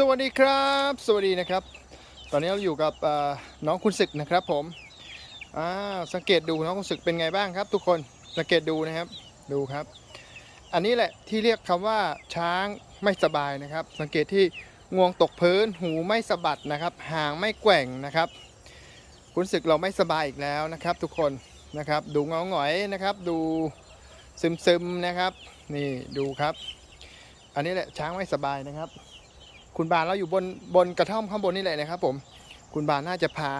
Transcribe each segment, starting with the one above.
สวัสดีครับ สวัสดีนะครับ ตอนนี้เราอยู่กับน้องคุณศึกนะครับผมสังเกตดูน้องคุณศึกเป็นไงบ้างครับ ทุกคนสังเกตดูนะครับดูครับ อันนี้แหละที่เรียกคำว่าช้างไม่สบายนะครับ สังเกตที่งวงตกพื้นหูไม่สะบัดนะครับหางไม่แกว่งนะครับ คุณศึกเราไม่สบายอีกแล้วนะครับ ทุกคนนะครับ ดูเงาหงอยนะครับ ดูซึมๆนะครับ นี่ดูครับ อันนี้แหละช้างไม่สบายนะครับ คุณบานเราอยู่บนบนกระท่อมข้างบนนี่แหละนะครับผมคุณบานน่าจะพา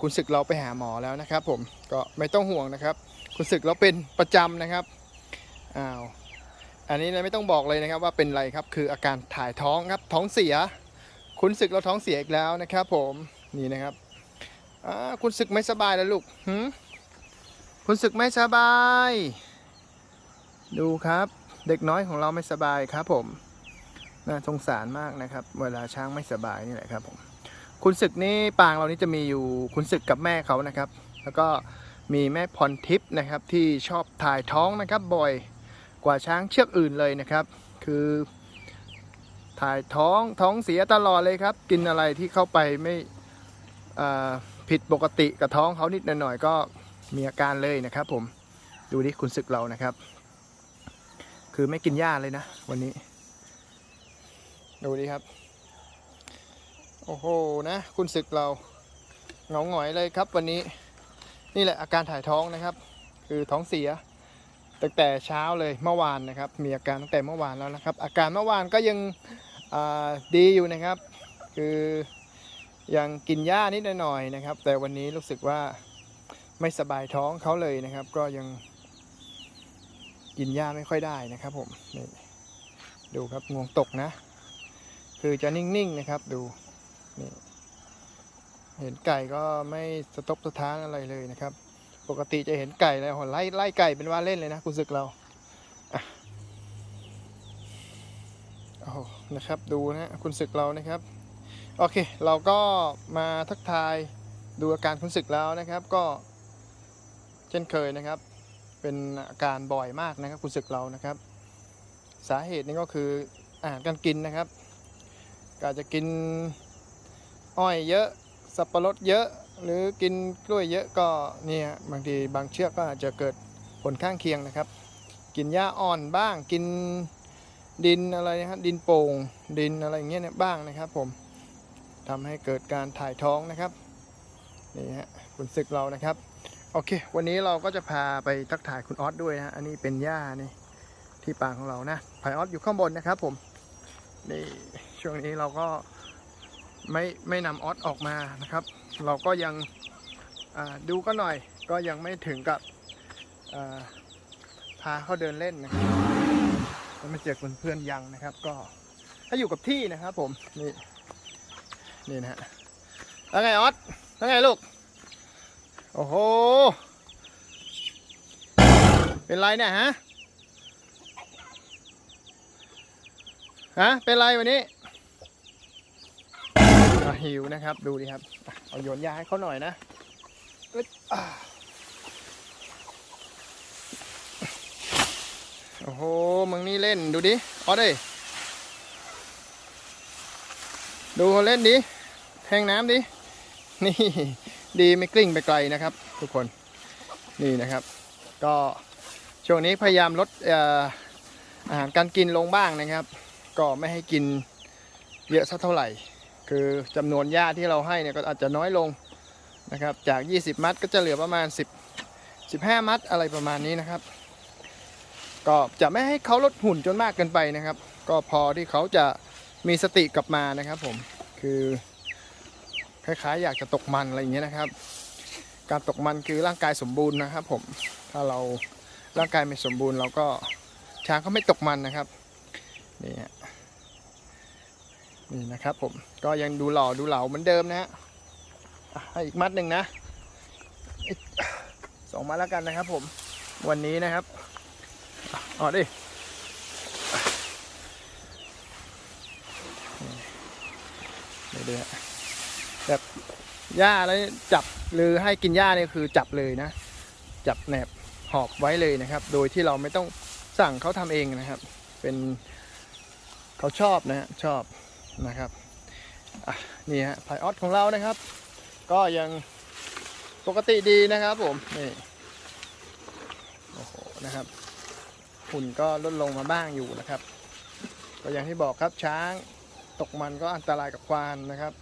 คุณศึกเราไปหาหมอแล้วนะครับ ผมก็ไม่ต้องห่วงนะครับ คุณศึกเราเป็นประจำนะครับอ้าวอันนี้ไม่ต้องบอกเลยนะครับว่าเป็นอะไรครับคืออาการถ่ายท้องครับท้องเสีย คุณศึกเราท้องเสียอีกแล้วนะครับ ผมนี่นะครับคุณศึกไม่สบายแล้วลูกหืคุณศึกไม่สบาย ดูครับ เด็กน้อยของเราไม่สบายครับผม น่าสงสารมากนะครับ เวลาช้างไม่สบายนี่แหละครับผมคุณศึกนี่ปางเรานี่จะมีอยู่คุณศึกกับแม่เขานะครับ แล้วก็มีแม่พรทิพย์นะครับที่ชอบถ่ายท้องนะครับบ่อยกว่าช้างเชือกอื่นเลยนะครับ คือ ถ่ายท้องท้องเสียตลอดเลยครับ กินอะไรที่เข้าไปไม่ผิดปกติกับท้องเขานิดหน่อยก็มีอาการเลยนะครับ ผมดูดิคุณศึกเรานะครับ คือไม่กินหญ้าเลยนะ วันนี้ ดูดิครับ โอ้โหนะ คุณศึกเราเงาหงอยเลยครับวันนี้ นี่แหละอาการถ่ายท้องนะครับ คือท้องเสียตั้งแต่เช้าเลยเมื่อวานนะครับ มีอาการตั้งแต่เมื่อวานแล้วนะครับ อาการเมื่อวานก็ยังดีอยู่นะครับ คือยังกินหญ้านิดหน่อยนะครับ แต่วันนี้รู้สึกว่าไม่สบายท้องเขาเลยนะครับ ก็ยังกินหญ้าไม่ค่อยได้นะครับผมดูครับงวงตกนะ คือจะนิ่งๆนะครับดูนี่เห็นไก่ก็ไม่สะทบสะท้านอะไรเลยนะครับ ปกติจะเห็นไก่แล้วไล่ไล่ไก่เป็นว่าเล่นเลยนะคุณศึกเราโอ้โหนะครับดูนะคุณศึกเรานะครับ โอเค เราก็มาทักทายดูอาการคุณศึกแล้วนะครับ ก็เช่นเคยนะครับ เป็นอาการบ่อยมากนะครับคุณศึกเรานะครับ สาเหตุนี่ก็คืออาหารการกินนะครับ ก็อาจจะกินอ้อยเยอะ สับปะรดเยอะ หรือกินกล้วยเยอะก็เนี่ยบางทีบางเชือกก็อาจจะเกิดผลข้างเคียงนะครับ กินหญ้าอ่อนบ้างกินดินอะไรนะครับดินโป่งดินอะไรอย่างเงี้ยเนี่ยบ้างนะครับ ผมทำให้เกิดการถ่ายท้องนะครับนี่ฮะคุณศึกเรานะครับโอเค วันนี้เราก็จะพาไปทักทายคุณออสด้วยนะอันนี้เป็นหญ้านี่ที่ปางของเรานะไผ่ออฟอยู่ข้างบนนะครับ ผมนี่ ช่วงนี้เราก็ไม่ไม่นำออสออกมานะครับ เราก็ยังดูก็หน่อยก็ยังไม่ถึงกับพาเขาเดินเล่นนะครับไม่เจอเพื่อนๆยังนะครับ ก็ถ้าอยู่กับที่นะครับ ผมนี่นี่นะฮะแล้วไงออสแล้วไงลูกโอ้โหเป็นไรเนี่ยฮะฮะเป็นไรวันนี้ หิวนะครับ ดูดิครับ เอาโยนยาให้เขาหน่อยนะอึ๊ดอ่าโอ้โห มึงนี่เล่นดูดิเออดเลยดูเขาเล่นดิ แทงน้ำดิ นี่ ดีไม่กลิ้งไปไกลนะครับ ทุกคน นี่นะครับ ก็ช่วงนี้พยายามลดอาหารการกินลงบ้างนะครับ ก็ไม่ให้กินเยอะสักเท่าไหร่ คือจำนวนหญ้าที่เราให้เนี่ยก็อาจจะน้อยลงนะครับ จาก 20 มัดก็จะเหลือประมาณ 10 15 มัดอะไรประมาณนี้นะครับ ก็จะไม่ให้เขาลดหุ่นจนมากเกินไปนะครับ ก็พอที่เขาจะมีสติกลับมานะครับผมคือคล้ายๆ อยากจะตกมันอะไรอย่างเงี้ยนะครับ การตกมันคือร่างกายสมบูรณ์นะครับ ผมถ้าเราร่างกายไม่สมบูรณ์เราก็ช้างเขาไม่ตกมันนะครับนี่ฮะ นี่นะครับผมก็ยังดูหล่อดูเหลาเหมือนเดิมนะฮะให้อีกมัดหนึ่งนะสองมัดแล้วกันนะครับ ผมวันนี้นะครับอ๋อดิเดี๋ยวฮะแบบหญ้าแล้วจับหรือให้กินหญ้าเนี่ยคือจับเลยนะ จับแหนบหอบไว้เลยนะครับ โดยที่เราไม่ต้องสั่งเขาทำเองนะครับ เป็นเขาชอบนะฮะชอบ นะครับนี่ฮะไพออสของเรานะครับ ก็ยังปกติดีนะครับผมนี่โอ้โหนะครับหุ่นก็ลดลงมาบ้างอยู่นะครับ ก็อย่างที่บอกครับช้างตกมันก็อันตรายกับควานนะครับ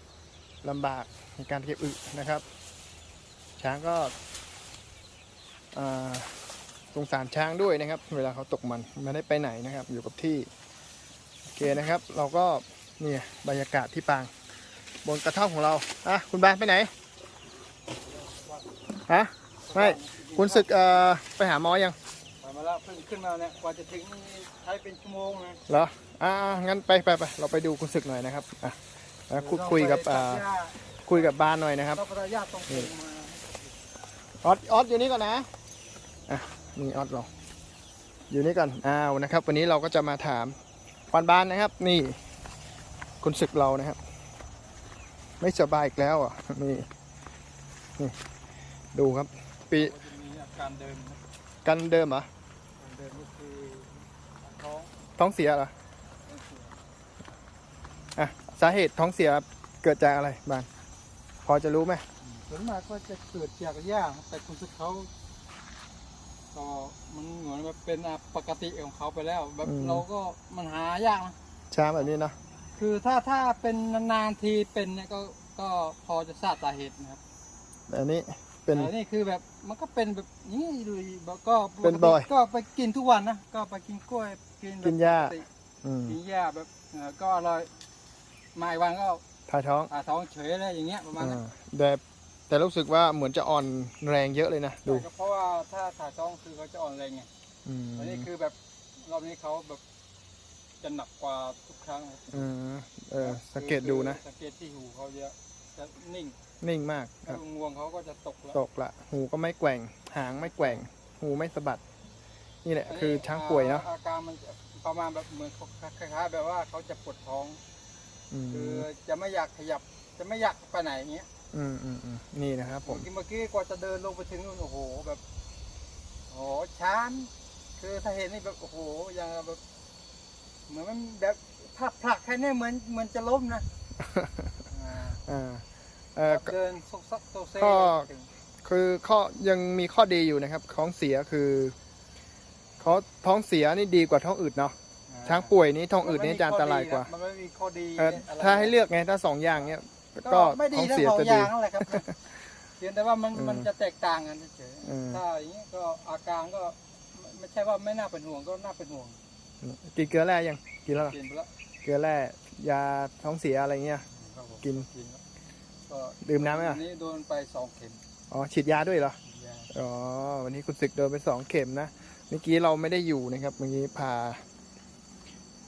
ลำบากในการเก็บอึนะครับ ช้างก็สงสารช้างด้วยนะครับ เวลาเขาตกมันไม่ได้ไปไหนนะครับ อยู่กับที่โอเคนะครับ เราก็ นี่ยบรรยากาศที่ปาง บนกระท่อมของเราอะคุณบานไปไหนฮะไม่คุณศึกเอ่อไปหาหมอยังไปมาแล้วเพิ่งขึ้นมาเนี่ยกว่าจะถึงนี่ใช้เป็นชั่วโมงนะเหรออ่างั้นไปไปไปเราไปดูคุณศึกหน่อยนะครับอะแล้วคุยคุยกับอ่าคุยกับบานหน่อยนะครับต้องประหยัดต้องปรุงมาออสออสอยู่นี่ก่อนนะอะนี่ออสเราอยู่นี่ก่อนอ้าวนะครับ วันนี้เราก็จะมาถามควานบานนะครับ นี่ คุณศึกเรานะครับ ไม่สบายอีกแล้วอะนี่นี่ดูครับ ปีก็จะมีอาการเดินนะกันเดิมเหรอการเดินก็คือท้องท้องเสียเหรอท้องเสียอะสาเหตุท้องเสียเกิดจากอะไรบานพอจะรู้ไหมส่วนมากก็จะเกิดจากหญ้าครับแต่คุณสึกเขาก็มันเหมือนแบบเป็นปกติของเขาไปแล้ว แบบเราก็มันหายากนะช้าแบบนี้เนาะ คือถ้าถ้าเป็นนานๆทีเป็นเนี่ยก็ก็พอจะทราบสาเหตุนะครับแต่อันนี้เป็น แต่นี่คือแบบมันก็เป็นแบบนี้ดูดิแบบก็ปกติเป็นบ่อยก็ไปกินทุกวันนะก็ไปกินกล้วยกินแบบกินหญ้าปกติอืมกินหญ้าแบบเอ่อก็อร่อยมาอีกวันก็ถ่ายท้องอาท้องเฉยอะไรอย่างเงี้ยประมาณนั้น อ่าแต่แต่รู้สึกว่าเหมือนจะอ่อนแรงเยอะเลยนะดูแต่ก็เพราะว่าถ้าถ่ายท้องคือเขาจะอ่อนแรงไงอืมอันนี้คือแบบรอบนี้เขาแบบ จะหนักกว่าทุกครั้งครับอืมเออคือสังเกตดูนะคือสังเกตที่หูเขาจะจะนิ่งนิ่งมากคแล้รัวบงวงเขาก็จะตกแล้วตกละ หูก็ไม่แกว่ง หางไม่แกว่ง หูไม่สะบัด นี่แหละคือช้างป่วยเนาะอาการมันจะประมาณแบบเหมือนเขาคล้ายๆแบบว่าเขาจะปวดท้องอืมคือจะไม่อยากขยับ จะไม่อยากไปไหนอย่างเงี้ย อืมอืมอืมนี่นะครับ ผมเมื่อกี้เมื่อกี้กว่าจะเดินลงไปถึงนู่นโอ้โหแบบโอ้โหช้านคือถ้าเห็นนี่แบบโอ้โหอย่างแบบ เหมือนมันแบบผลักผลักแค่นี้เหมือนเหมือนจะล้มนะอ่าอ่าเออก็เดินซกซักโซเซ่ก็ไปถึงคือข้อยังมีข้อดีอยู่นะครับท้องเสียคือเขาท้องเสียนี่ดีกว่าท้องอืดเนาะช้างป่วยนี้ท้องอืดนี่จะอันตรายกว่า มันไม่มีข้อดีเอออะไรถ้าให้เลือกไงถ้าสองอย่างเนี้ยก็ก็ไม่ดีท้องทั้งเสียสองจะอดี ย่างนั่นแหละครับเพียงแต่ว่ามันอืมมันจะแตกต่างกันเฉยอืม ๆถ้าอย่างนี้ก็อาการก็ไม่ไม่ใช่ว่าไม่น่าเป็นห่วงก็น่าเป็นห่วง กินเกลือแร่ยังกินแล้วเหรอกินไปแล้วเกลือแร่ยาท้องเสียอะไรเงี้ย ครับผมกิน กินแล้วก็ดื่มน้ำไหมอะวันนี้โดนไปสองเข็มอ๋อฉีดยาด้วยเหรอ ยาอ๋อวันนี้คุณศึกโดนไปสองเข็มนะเมื่อกี้เราไม่ได้อยู่นะครับเมื่อกี้พา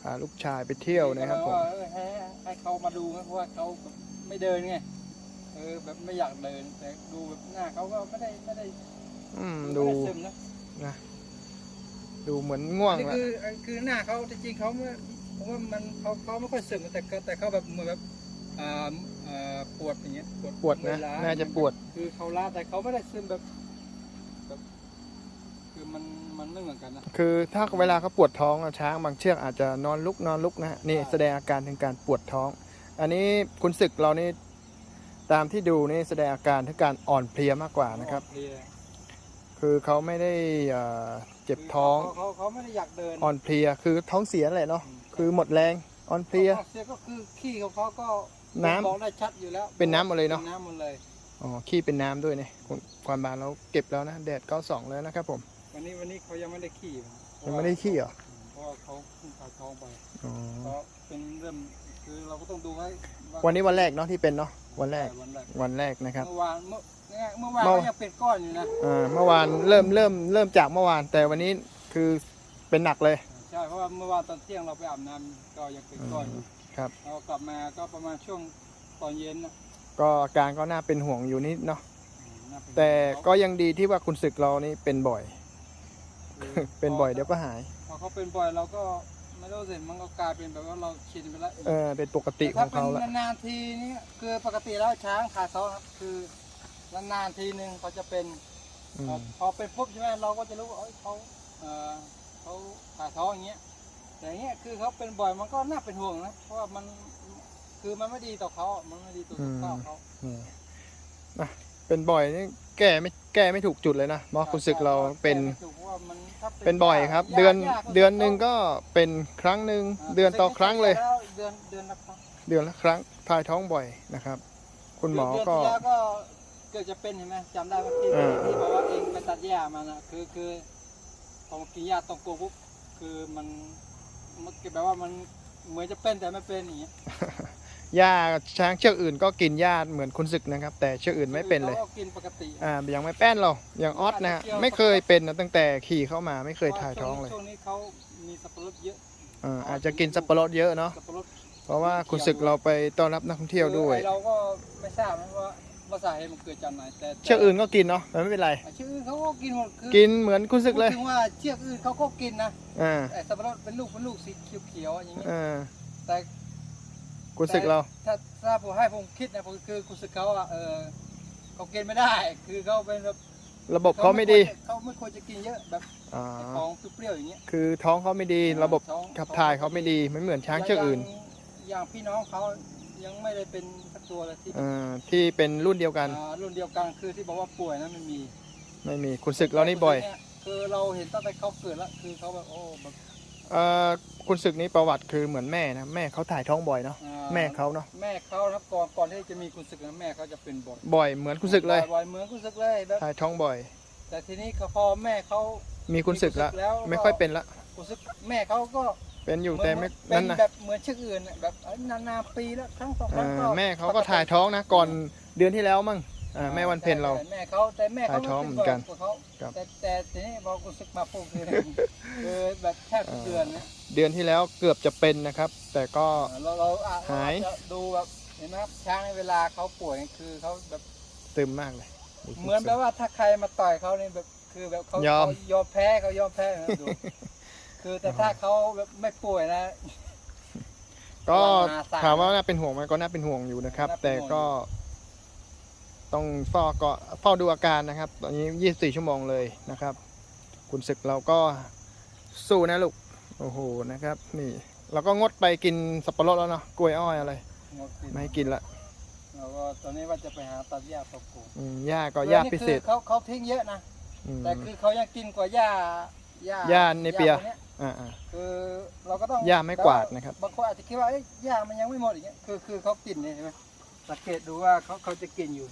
พาลูกชายไปเที่ยวนะครับผมก็เลยว่าเออให้ให้เขามาดูนะเพราะว่าเขาแบบไม่เดินไงเออแบบไม่อยากเดินแต่ดูแบบหน้าเขาก็ไม่ได้ไม่ได้อืมไม่ดูได้ซึมนะ ดูเหมือนง่วงนี่ละคือคือหน้าเขาจริงๆเขาไม่ผมว่ามันเขาเขาไม่ค่อยซึมแต่ก็แต่เขาแบบเหมือนแบบอ่าอ่าปวดอย่างเงี้ยปวดปวดนะ เมื่อยล้น่าจะปวด คือเขาล้าแต่เขาไม่ได้ซึมแบบแบบคือมันมันไม่เหมือนกันนะ คือถ้าเวลาเขาปวดท้องอะช้างบางเชือกอาจจะนอนลุกนอนลุกนะฮะนี่ใช่ แสดงอาการถึงการปวดท้อง อันนี้คุณศึกเรานี่ตามที่ดูนี่แสดงอาการถึงการอ่อนเพลียมากกว่านะครับ เพลียคือเขาไม่ได้เอ่อ เจ็บท้องเขาเขาเขาไม่ได้อยากเดินอ่อนเพลียคือท้องเสียนั่นแหละเนาะคือหมดแรงอ่อนเพลียเสียก็คือขี้ของเขาก็น้ำบอกได้ชัดอยู่แล้ว เป็นน้ำหมดเลยเนอะป็น้ำหมดเลยอ๋อขี้เป็นน้ำด้วยเนี่ยคุณความบานเราเก็บแล้วนะแดดก็สองแล้วนะครับผม วันนี้วันนี้เขายังไม่ได้ขี้ยังไม่ได้ขี้เหรอเพราะว่าเขาเพิ่งผ่าท้องไปอ๋อเพราะเป็นเริ่มคือเราก็ต้องดูให้วันนี้วันแรกเนาะที่เป็นเนาะวันแรกวันแรกวันแรกนะครับเมื่อวานเมื่อ เนี่ยเมื่อวานเมื่อก็ยังเป็นก้อนอยู่นะอ่าเมื่อวานเริ่มเริ่มเริ่มจากเมื่อวาน แต่วันนี้คือเป็นหนักเลย ใช่เพราะว่าเมื่อวานตอนเที่ยงเราไปอาบน้ำก็ยังเป็นก้อนอยู่ครับเรากลับมาก็ประมาณช่วงตอนเย็นนะก็อาการก็น่าเป็นห่วงอยู่นิดเนาะอืมน่าเนแต่ห่วงก็ยังดีที่ว่าคุณศึกเรานี่เป็นบ่อย คือเป็นบ่อยเดี๋ยวก็หาย พอเขาเป็นบ่อยเราก็ไม่รู้สิมันก็กลายเป็นแบบว่าเราชินไปแล้วเออเป็นปกติของเขาละ แต่ถ้าเป็นนานๆทีนี่คือปกติแล้วช้างขาซ้อนครับคือ นานๆทีหนึ่งเขาจะเป็นอืม พอเป็นปุ๊บใช่ไหมเราก็จะรู้ว่าเอ้ยเขาเออเขาขาท้องอย่างเงี้ยแต่อย่างเงี้ยคือเขาเป็นบ่อยมันก็น่าเป็นห่วงนะเพราะว่ามันคือมันไม่ดีต่อเขาอะมันไม่ดีต่อสุขภาพเขานี่นะเป็นบ่อยนี่แก้ไม่แก้ไม่ถูกจุดเลยนะเพราะคุณศึกเราเป็นแก้ไม่ถูกพราะว่ามันถ้าเป็นบ่อยครับยากเดือนยากเดือนหนึ่งก็เป็นครั้งหนึ่งาเดือนต่อครั้งเลยแล้วเดือนเดือนละครั้งเดือนละครั้งถ่ายท้องบ่อยนะครับ คุณหมอเดืนก็ที่แล้วก็ เกิดจะเป็นเห็นไหมจำได้ว่าที่เออที่บอกว่าเองไปตัดหญ้ามานะคือคือพอมากินหญ้าตรงโกปุ๊บคือมันมันแบบว่ามันเหมือนจะเป็นแต่ไม่เป็นอย่างเงี้ยหญ้าช้างเชือกอื่นก็กินหญ้าเหมือนคุณศึกนะครับ แต่เชือกอื่นไม่เป็นเลยขาก็กินปกติอ่ายังไม่แป้นเราอย่างออสนะฮะไม่เคยเป็นนะตั้งแต่ขี่เข้ามาไม่เคยถ่ายท้องเลยช่วงนี้เขามีสับปะรดเยอะอ่าอาจจะกินสับปะรดเยอะเนาะสับปะรดเพราะว่าคุณศึกเราไปต้อนรับนักท่องเที่ยวด้วยคือไอ้เราก็ไม่ทราบนะว่า ว่าสาเหตุมันเกิดจากไหนแต่แต่เชือกอื่นก็กินเนาะแต่ไม่เป็นไรอะเชือกอื่นเขาก็กินหมดคือกินเหมือนคุณศึกเลยพูดถึงว่าเชือกอื่นเขาก็กินนะอ่าไอ้สับปะรดเป็นลูกเป็นลูกสีเขียวๆอย่างเงี้ยอ่าแต่คุณศึกเรา ถ้าถ้าผมให้ผมคิดนะผมคือคุณสึกเขาอะเออเขากินไม่ได้ คือเขาเป็นแบบระบบเขาไม่ดีเขาไม่ควรจะกินเยอะแบบอ๋อของเปรี้ยวๆอย่างเงี้ยคือท้องเขาไม่ดีระบบท้องขับถ่ายเขาไม่ดีไม่เหมือนช้างเชือกอื่นแล้วย่างอย่างพี่น้องเขายังไม่ได้เป็นสัก ตัวเลยที่อ่าที่เป็นรุ่นเดียวกัน อ่ารุ่นเดียวกันคือที่บอกว่าป่วยนั้นมันมีไม่มีคุณศึกเรานี่บ่อยแต่คือเราเห็นตั้งแต่เขาเกิดแล้วคือเขาแบบโอ้แบบเอ่อคุณศึกนี้ประวัติคือเหมือนแม่นะแม่เขาถ่ายท้องบ่อยเนาะอ่าแม่เขาเนาะแม่เขานะก่อนก่อนที่จะมีคุณศึกนะแม่เขาจะเป็นบ่อยบ่อยเหมือนคุณศึกเลยบ่อยๆเหมือนคุณศึกเลยแบบถ่ายท้องบ่อย แต่ทีนี้เขาพอแม่เขามีคุณศึกแล้วมีคุณศึกแล้ว ไม่ค่อยเป็นละ คุณศึกแม่เขาก็ เป็นอยู่แต่ไม่เป็นั่นนนะแบบเหมือนชื่ออื่นน่ะแบบเอ้ยนานๆปีแล้วครั้งสองครั้งอ่าก็แม่เขาก็ถ่ายท้องนะ ก่อนเดือนที่แล้วมั้งอ่าแม่วันเพ็ญเรา แม่เขาแต่แม่เขาถ่ายท้องเหมือนกันป็บ่ยว่าเขาครับแต่แต่ทีนี้พอคุณศึกมาปุ๊บคือคือแบบแทบทุกเดือนนะเดือนที่แล้วเกือบจะเป็นนะครับ แต่ก็ เราเราอาหาย เรจะดูแบบเห็นไหมครับช้างในเวลาเขาป่วยคือเขาแบบซึมมากเลยเหมือนแบบว่าถ้าใครมาต่อยเขาเนี่ยแบบคือแบบเขายอม เขายอมแพ้เขายอมแพ้นะดู คือแต่ถ้าเขาแบบไม่ป่วยนะ ก็มาสายถามว่าน่าเป็นห่วงไหมก็น่าเป็นห่วงอยู่นะครับน่าเป็นแต่ห่วงก็ ต้องเฝ้าก็เฝ้าดูอาการนะครับ ตอนนี้ 24 ชั่วโมงเลยนะครับ คุณศึกเราก็สู้นะลูกโอ้โหนะครับ นี่เราก็งดไปกินสับปะรดแล้วเนาะกล้วยอ้อยอะไรงดกินไม่ให้กินละแล้วก็ตอนนี้ว่าจะไปหาตัดหญ้าตกกูอืมหญ้าก็หญ้าพิเศษคือเขาเขาทิ้งเยอะนะอืมแต่คือเขายังกินกว่าหญ้า หญ้าหญ้าเนเปียพวกยอ่าอ่า คือเราก็ต้องหญ้าไม้กวาดนะครับ บางคนอาจจะคิดว่าเอ้ยหญ้ามันยังไม่หมดอย่างเงี้ยคือคือเขากินเนี่ยใช่ไหมสังเกตดูว่าเขาเขาจะกินอยู่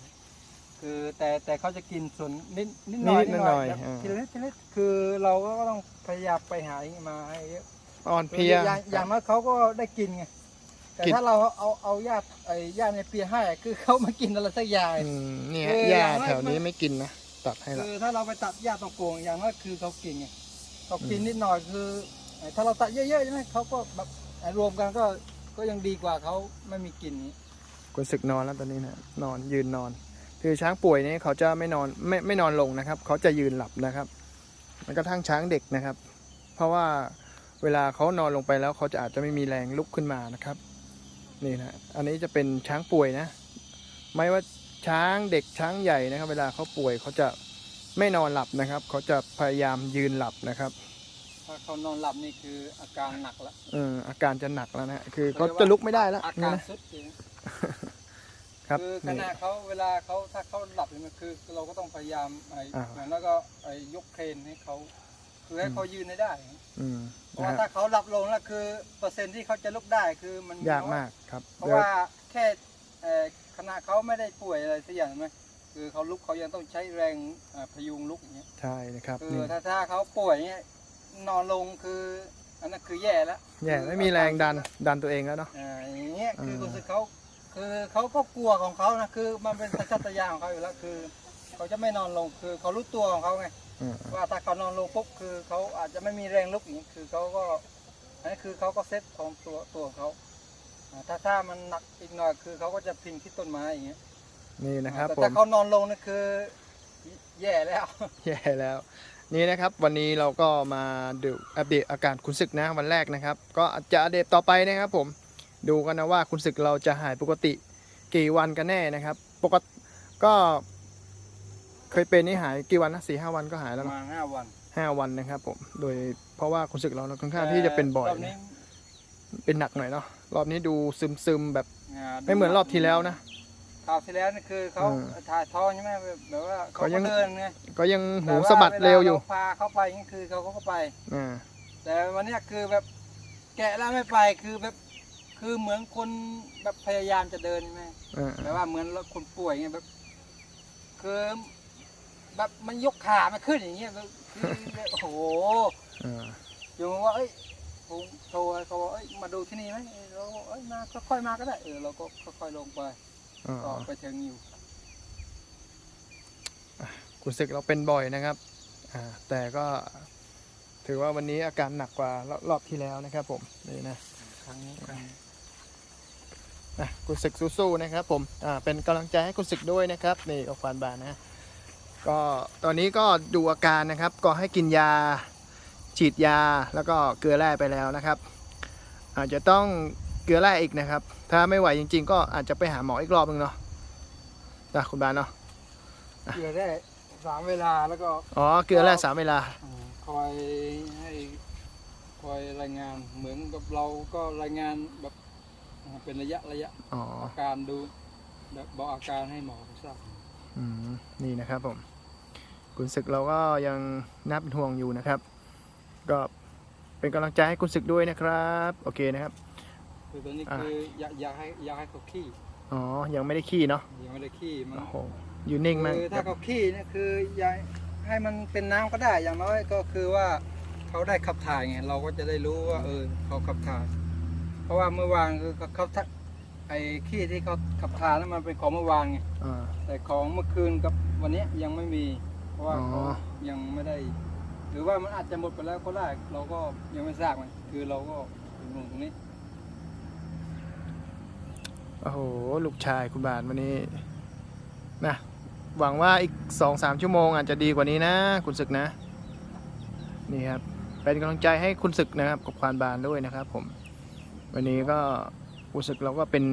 คือแต่แต่เขาจะกินส่วนนิดนิดหน่อยนิดหน่อยแบบอ่าทีละนิดทีละนิดคือเราก็ต้องพยายามไปหาอย่างนี้มาให้เยอะอ่อนเพลีย อย่างอย่างน้อยเขาก็ได้กินไง แต่กิน ถ้าเราเอาเอาหญ้าไอ้หญ้าในเปียให้อะคือเขามากินอะไรสักอย่าง อืมเนี่ยคือหญ้าอย่างน้อย แถวนี้ไม่กินนะตัดให้ละคือถ้าเราไปตัดหญ้าตรงโกงอย่างน้อยคือเขากินไง เขากินนิดหน่อยคือ ถ้าเราตัดเยอะๆใช่ไหมเขาก็แบบรวมกันก็ก็ยังดีกว่าเขาไม่มีกินนี้คุณศึกนอนแล้วตอนนี้นะนอนยืนนอน คือช้างป่วยนี่เขาจะไม่นอนไม่ไม่นอนลงนะครับ เขาจะยืนหลับนะครับมันกระทั่งช้างเด็กนะครับ เพราะว่าเวลาเขานอนลงไปแล้วเขาจะอาจจะไม่มีแรงลุกขึ้นมานะครับ นี่นะอันนี้จะเป็นช้างป่วยนะ ไม่ว่าช้างเด็กช้างใหญ่นะครับ เวลาเขาป่วยเขาจะ ไม่นอนหลับนะครับ เขาจะพยายามยืนหลับนะครับ ถ้าเขานอนหลับนี่คืออาการหนักละเอออาการจะหนักแล้วนะคือเขาจะลุกไม่ได้แล้วอานี่การนะสุดจริงครับคือขนี่ณะเขาเวลาเขาถ้าเขาหลับเนี่ยคือ เราก็ต้องพยายามไอ้อ่าแล้วก็ไอ้ยกเครนให้เขาคือให้เขายืนให้ได้อืมเพราะนะว่าฮะถ้าเขาหลับลงแล้วคือ เปอร์เซ็นต์ที่เขาจะลุกได้คือมันยากน้อมากครับ เพราะว่าแค่เอ่อขณะเขาไม่ได้ป่วยอะไรสักอย่างใช่ไหม คือเขาลุกเขายังต้องใช้แรงเอ่อพยุงลุกอย่างเงี้ยใช่นะครับคือนี่ถ้าถ้าเขาป่วยเงี้ยนอนลงคืออันนั้นคือแย่แล้วแย่ไม่มีแรงดันดันตัวเองแล้วเนาะอ่าอย่างเงี้ยคือเออรู้สึกเขาคือเขาก็กลัวของเขานะคือมันเป็นสัญชาตญาณของเขาอยู่แล้วคือเขาจะไม่นอนลงคือเขารู้ตัวของเขาไงอืมว่าถ้าเขานอนลงปุ๊บคือเขาอาจจะไม่มีแรงลุกอย่างนี้คือเขาก็อันนี้คือเขาก็เซ็ตของตัวตัวของเขาอ่าถ้าถ้ามันหนักอีกหน่อยคือเขาก็จะพิงที่ต้นไม้อย่างเงี้ย นี่นะครับแต่ผถ้ามเขานอนลงนี่คือ แย่แล้ว แย่แล้วนี่นะครับวันนี้เราก็มาดูอัปเดตอาการคุณศึกนะวันแรกนะครับ ก็จะอัปเดตต่อไปนะครับผมดูกันนะว่าคุณศึกเราจะหายปกติกี่วันกันแน่นะครับ ปกติก็ เคยเป็นนี่หายกี่วันนะสี่ห้าวันก็หายปแล้วระเนอะมาณห้าวันห้าวันนะครับผมโดยเพราะว่าคุณศึกเราค่อนข้างที่จะเป็นบ่อยรอบนะนี้เป็นหนักหน่อยเนาะรอบนี้ดูซึมซึมๆแบบาไม่เหมือนรอบที่แล้วนะ คราวที่แล้วนี่คือเขาอืมถ่ายท้องใช่ไหมแบบว่าเขาเขายัก็ง เดินไงก็ยังหูแต่ว่าสะบัดเร็วอยู่าพาเขาไปนี่คือเขาก็ไป อ่าแต่วันเนี้ยคือแบบแกะแล้วไม่ไปคือแบบคือเหมือนคนแบบพยายามจะเดินใช่ไหมอ่าแบบว่าเหมือนคนป่วยไงแบบ คือแบบมันยกขาไม่ขึ้นอย่างเงี้ยแบบคือแบบโอ้โห อ่าอยู่ว่าเอ้ยผมโทรเขาบอกเอ้ยมาดูที่นี่ไหมเราก็บอกเอ้ยมาค่อยๆมาก็ได้เออเราก็ค่อยๆลงไป อ่าก็ไปถึงอยู่คุณศึกเราเป็นบ่อยนะครับอ่าแต่ก็ถือว่าวันนี้อาการหนักกว่ารอบรอบที่แล้วนะครับ ผมนี่นะครั้งนี้ครั้งนี้อะคุณศึกสู้ๆนะครับ ผมอ่าเป็นกำลังใจให้คุณศึกด้วยนะครับนี่ออกฟานบานนะก็ตอนนี้ก็ดูอาการนะครับ ก็ให้กินยาฉีดยาแล้วก็เกลือแร่ไปแล้วนะครับอาจจะต้อง เกลือแร่อีกนะครับ ถ้าไม่ไหวจริง ๆ ก็อาจจะไปหาหมออีกรอบนึงเนาะนะคุณบานเนาะเกลือได้สามเวลาแล้วก็อ๋อเกลือแร่สามเวลาอืมคอยให้คอยรายงานเหมือนกับเราก็รายงานแบบเป็นระยะระยะอ๋ออาการดูแบบบอกอาการให้หมอทราบอืมนี่นะครับผมคุณศึกเราก็ยังนับเป็นห่วงอยู่นะครับ ก็เป็นกำลังใจให้คุณศึกด้วยนะครับ โอเคนะครับ คือตอนนี้อะคืออยากอยากให้อยากให้เขาขี้อ๋อ ยังไม่ได้ขี้เนาะยังไม่ได้ขี้มันโอ้โหอยู่นิ่งมากคือถ้าเขาขี้เนี่ยคืออยากให้มันเป็นน้ำก็ได้อย่างน้อยก็คือว่าเขาได้ขับถ่ายไงเราก็จะได้รู้ว่าเออเขาขับถ่าย เพราะว่าเมื่อวานคือเขาเขาทักไอ้ขี้ที่เขาขับถ่ายนั้นมันเป็นของเมื่อวานไงอ่าแต่ของเมื่อคืนกับวันเนี้ยยังไม่มี เพราะว่าอ๋อเขายังไม่ได้ หรือว่ามันอาจจะหมดไปแล้วก็ได้เราก็ยังไม่ทราบมันคือเราก็เป็นห่วงตรงนี้ โอ้โห ลูกชายคุณบาทวันนี้นะหวังว่าอีกสองสามชั่วโมงอาจจะดีกว่านี้นะ คุณศึกนะ นี่ครับ เป็นกำลังใจให้คุณศึกนะครับ กับควานบานด้วยนะครับผม วันนี้ก็คุณศึกเราก็เป็น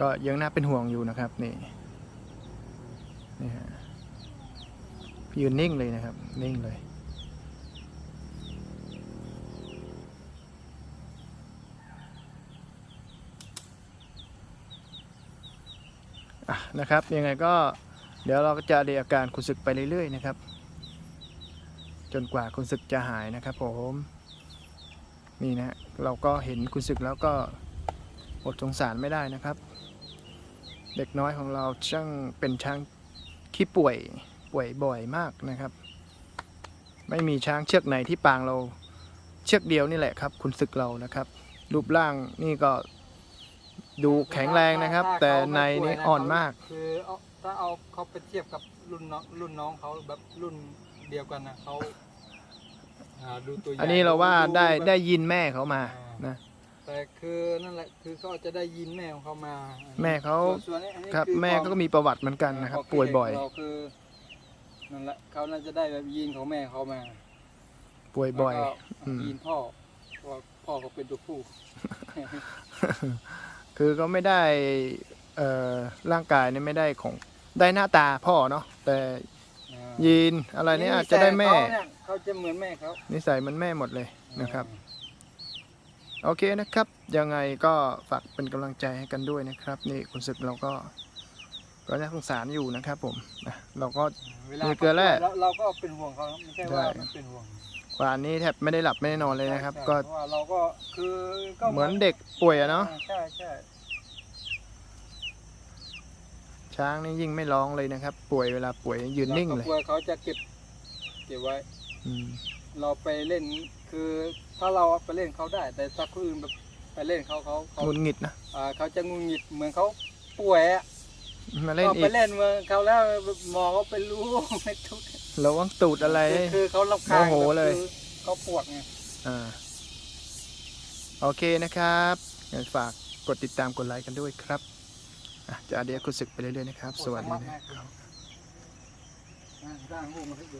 ก็ยังน่าเป็นห่วงอยู่นะครับ นี่นี่ฮะยืนนิ่งเลยนะครับ นิ่งเลย อะ นะครับ ยังไงก็เดี๋ยวเราก็จะดูอาการคุณศึกไปเรื่อยๆนะครับ จนกว่าคุณศึกจะหายนะครับผมนี่นะฮะเราก็เห็นคุณศึกแล้วก็อดสงสารไม่ได้นะครับ เด็กน้อยของเราช่างเป็นช้างขี้ป่วยป่วยบ่อยมากนะครับ ไม่มีช้างเชือกไหนที่ปางเราเชือกเดียวนี่แหละครับ คุณศึกเรานะครับ รูปร่างนี่ก็ ดูแข็งแรงนะครับถ้าแต่เขาในไม่ป่วยนี่นะอ่อนเขามาก คือเอาถ้าเอาเขาไปเทียบกับรุ่นน้องรุ่นน้องเขาแบบรุ่นเดียวกันนะเขาหาดูตัวอย่างอันนี้เราว่าได้แบบ ได้ยินแม่เขามาอ่านนะ แต่คือนั่นแหละคือเขาจะได้ยินแม่ของเขามาแม่เขา ส่วนส่วนนี้อันนี้ครับ อแม่ควเขาก็มีประวัติเหมือนกันนะครับเาป่วยบ่อย เราคือนั่นแหละเขาน่าจะได้แบบยีนของแม่เขามาป่วยบ่อย แล้วก็อืม ยีนพ่อเพราะว่าพ่อเขาเป็นตัวผู้ คือก็ไม่ได้เอ่อร่างกายนี่ไม่ได้ของได้หน้าตาพ่อเนาะแต่ยีนอะไรเนี่ยอาจจะได้แม่เขาเนี่ยเขาจะเหมือนแม่เขานิสัยมันแม่หมดเลยนะครับ โอเคนะครับ ยังไงก็ฝากเป็นกำลังใจให้กันด้วยนะครับ นี่คุณศึกเราก็ก็น่าสงสารอยู่นะครับผมนะเราก็เวลามีเกลือแร่เราเราก็เป็นห่วงเขานะไม่ใช่ว่าใช่มันเป็นห่วงก ว่านี้แทบไม่ได้หลับไม่ได้นอนเลยนะครับใช่ก็เพราะว่าเราก็คือก็เหมือนเด็กป่วยอะเนาะใช่ใช่ช้างนี่ยิ่งไม่ร้องเลยนะครับ ป่วยเวลาป่วยยืนนิ่งเลยราก็กลัวเขาจะเก็บเก็บไว้อืมเราไปเล่นคือถ้าเราไปเล่นเขาได้ แต่ถ้าคนอื่นแบบไปเล่นเขาเขาเขาหงุดหงิดนะอ่าเขาจะงุนงิดเหมือนเขาป่วยอะมาเล่นก็อีไปกเล่นเมืองเขาแล้วหมอเขาไปรู้ไม่ทุก ระวังตูดอะไร คือคือเขาลำคาญโมโหเลย คือเขาปวดไง อ่า โอเคนะครับงั้นฝากกดติดตามกดไลค์กันด้วยครับอะจะเดี๋ยวคุณศึกไปเรื่อยๆนะครับ สวัสดีนะร่างรูปมาให้ดู